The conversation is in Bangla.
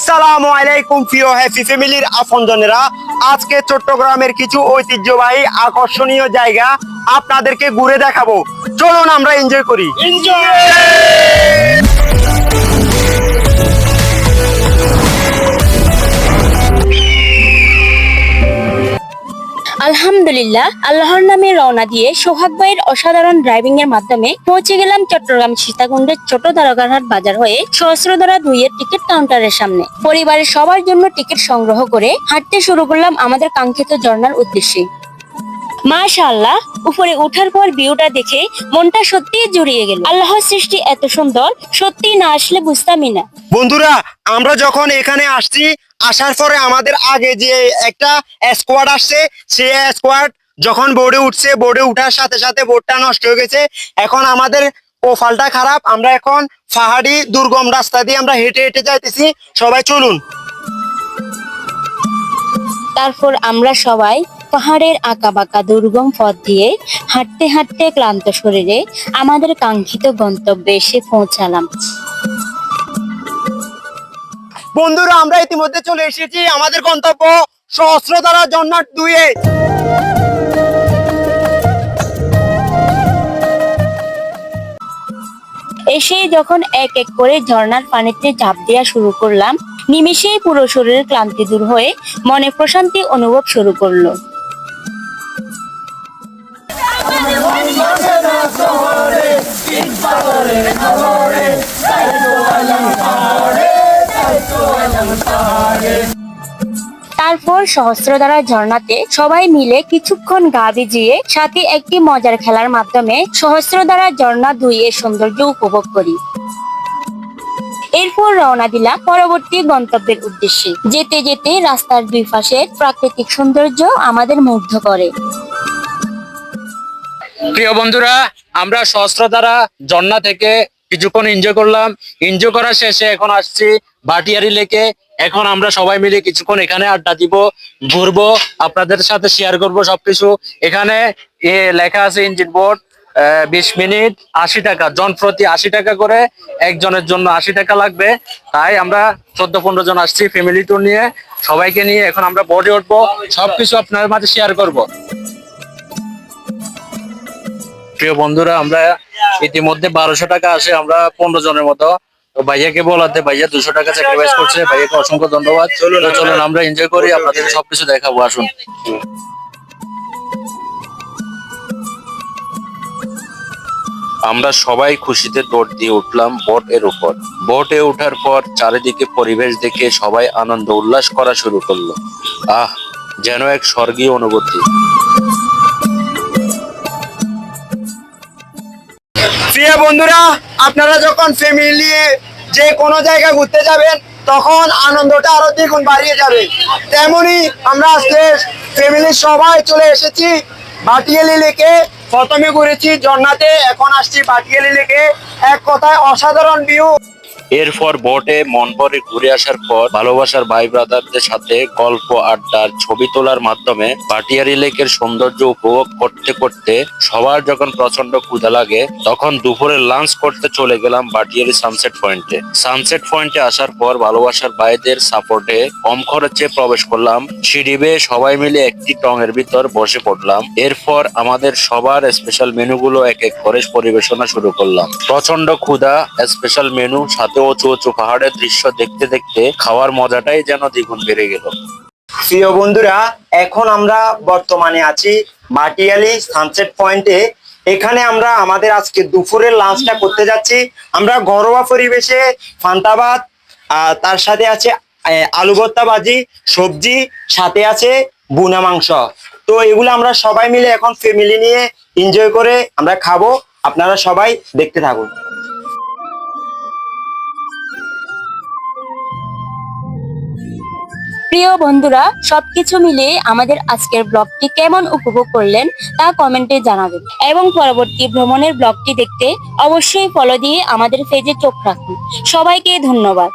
আসসালামু আলাইকুম, প্রিয় হ্যাপি ফ্যামিলির আপনজনেরা। আজকে চট্টগ্রামের কিছু ঐতিহ্যবাহী, আকর্ষণীয় জায়গা আপনাদেরকে ঘুরে দেখাবো। চলুন আমরা এনজয় করি। আলহামদুলিল্লাহ, আল্লাহর নামে রওনা দিয়ে সোহাগ ভাইয়ের অসাধারণ ড্রাইভিং এর মাধ্যমে পৌঁছে গেলাম চট্টগ্রাম সীতাকুণ্ডের ছোট দারোগানহাট বাজার হয়ে সহস্রধারা দুইয়ের টিকিট কাউন্টারের সামনে। পরিবারের সবার জন্য টিকিট সংগ্রহ করে হাঁটতে শুরু করলাম আমাদের কাঙ্ক্ষিত ঝর্ণার উদ্দেশ্যে। মাশাআল্লাহ, উপরে ওঠার পর ভিউটা দেখে মনটা সত্যিই জুড়িয়ে গেল। আল্লাহর সৃষ্টি এত সুন্দর সত্যি না আসলে বুঝতামই না। বন্ধুরা, আমরা যখন এখানে আসছি আসার পরে আমাদের আগে যে একটা স্কোয়াড আসছে সেই স্কোয়াড যখন বোর্ডে উঠছে বোর্ডে উঠার সাথে সাথে বোর্ডটা নষ্ট হয়ে গেছে। এখন আমাদের প্রোফাইলটা খারাপ, আমরা এখন পাহাড়ি, দুর্গম রাস্তা দিয়ে আমরা হেঁটে হেঁটে যাইতেছি। সবাই চলুন। তারপর আমরা সবাই পাহাড়ের আঁকা বাঁকা দুর্গম পথ দিয়ে হাঁটতে হাঁটতে ক্লান্ত শরীরে আমাদের কাঙ্ক্ষিত গন্তব্যে এসে পৌঁছালাম। বন্ধুরা আমরা ইতিমধ্যে চলে এসেছি আমাদের গন্তব্য সহস্র দ্বারা জন্নাট দুয়ে এসেই যখন এক এক করে ঝর্ণার পানিতে ঝাঁপ দেওয়া শুরু করলাম নিমিষেই পুরো শরীরের ক্লান্তি দূর হয়ে মনে প্রশান্তি অনুভব শুরু করল। তারপর সহস্রধারা ঝর্ণাতে সবাই মিলে কিছুক্ষণ গা ভিজিয়ে সাথে একটি মজার খেলার মাধ্যমে সহস্রধারা ঝর্ণা এর সৌন্দর্য উপভোগ করি। এরপর রওনা দিলাম পরবর্তী গন্তব্যের উদ্দেশ্যে। যেতে যেতে রাস্তার দুই পাশের প্রাকৃতিক সৌন্দর্য আমাদের মুগ্ধ করে। প্রিয় বন্ধুরা, আমরা সহস্রধারা ঝর্ণা থেকে কিছুক্ষণ এনজয় করলাম। এনজয় করার শেষে এখন আসছি ভাটিয়ারি লেকে। এখন আমরা সবাই মিলে কিছুক্ষণ এখানে আড্ডা দিব, ঘুরবো, আপনাদের সাথে শেয়ার করব সবকিছু। এখানে এ লেখা আছে ইঞ্জিন বোর্ড বিশ মিনিট আশি টাকা। জন প্রতি আশি টাকা করে একজনের জন্য আশি টাকা লাগবে। তাই আমরা চোদ্দ পনেরো জন আসছি ফ্যামিলি ট্যুর নিয়ে। সবাইকে নিয়ে এখন আমরা বোর্ডে উঠবো, সবকিছু আপনার মাঝে শেয়ার করব। প্রিয় বন্ধুরা, আমরা ইতিমধ্যে বারোশো টাকা আসে আমরা পনেরো জনের মতো। তো ভাইয়াকে বলাতে ভাইয়া দুশো টাকা স্যাক্রিফাইস করছে ভাইয়াকে অসংখ্য ধন্যবাদ। চলুন চলুন আমরা এনজয় করি আপনাদের সবকিছু দেখাবো আসুন। আমরা সবাই খুশিতে দৌড় দিয়ে উঠলাম বোট এর উপর। বোটে ওঠার পর চারিদিকে পরিবেশ দেখে সবাই আনন্দ উল্লাস করা শুরু করল। আহ যেন এক স্বর্গীয় অনুভূতি। প্রিয় বন্ধুরা, আপনারা যখন ফ্যামিলি যে কোনো জায়গায় ঘুরতে যাবেন, তখন আনন্দটা আরও দ্বিগুণ বাড়িয়ে যাবে। তেমনি আমরা আজকে ফ্যামিলির সবাই চলে এসেছি ভাটিয়ালি লেকে। প্রথমে ঘুরেছি জন্নাতে এখন আসছি ভাটিয়ালি লেকে। এক কথায় অসাধারণ ভিউ এরপর বোটে মন ভরে ঘুরে আসার পর ভালোবাসার ভাই ব্রাদারদের সাথে গল্প, আড্ডার, ছবি তোলার মাধ্যমে পাটিয়ারি লেকের সৌন্দর্য উপভোগ করতে করতে সবার যখন প্রচণ্ড ক্ষুধা লাগে, তখন দুপুরে লাঞ্চ করতে চলে গেলাম বাটিয়ারি সানসেট পয়েন্টে সানসেট পয়েন্টে আসার পর ভালোবাসার ভাইদের সাপোর্টে কম খরচে প্রবেশ করলাম। সিঁড়ি বেয়ে সবাই মিলে একটি টং এর ভিতর বসে পড়লাম। এরপর আমাদের সবার স্পেশাল মেনুগুলো এক এক করে পরিবেশনা শুরু করলাম। প্রচণ্ড ক্ষুধা স্পেশাল মেনু সাথে উঁচু উঁচু পাহাড়ের দৃশ্য দেখতে দেখতে খাওয়ার মজাটাই যেন দ্বিগুণ বেড়ে গেল। প্রিয় বন্ধুরা, এখন আমরা বর্তমানে আছি মাটিয়ালি সানসেট পয়েন্টে। এখানে আমরা আমাদের আজকে দুপুরের লাঞ্চটা করতে যাচ্ছি। আমরা ঘরোয়া পরিবেশে ফান্তাবাদ তার সাথে আছে আলু ভর্তা ভাজি, সবজি, সাথে আছে বুনা মাংস। তো এগুলো আমরা সবাই মিলে এখন ফ্যামিলি নিয়ে এনজয় করে আমরা খাব। আপনারা সবাই দেখতে থাকুন। প্রিয় বন্ধুরা, সবকিছু মিলে আমাদের আজকের ব্লগটি কেমন উপভোগ করলেন তা কমেন্টে জানাবেন। এবং পরবর্তী ভ্রমণের ব্লগটি দেখতে অবশ্যই ফলো দিয়ে আমাদের ফেজে চোখ রাখুন। সবাইকে ধন্যবাদ।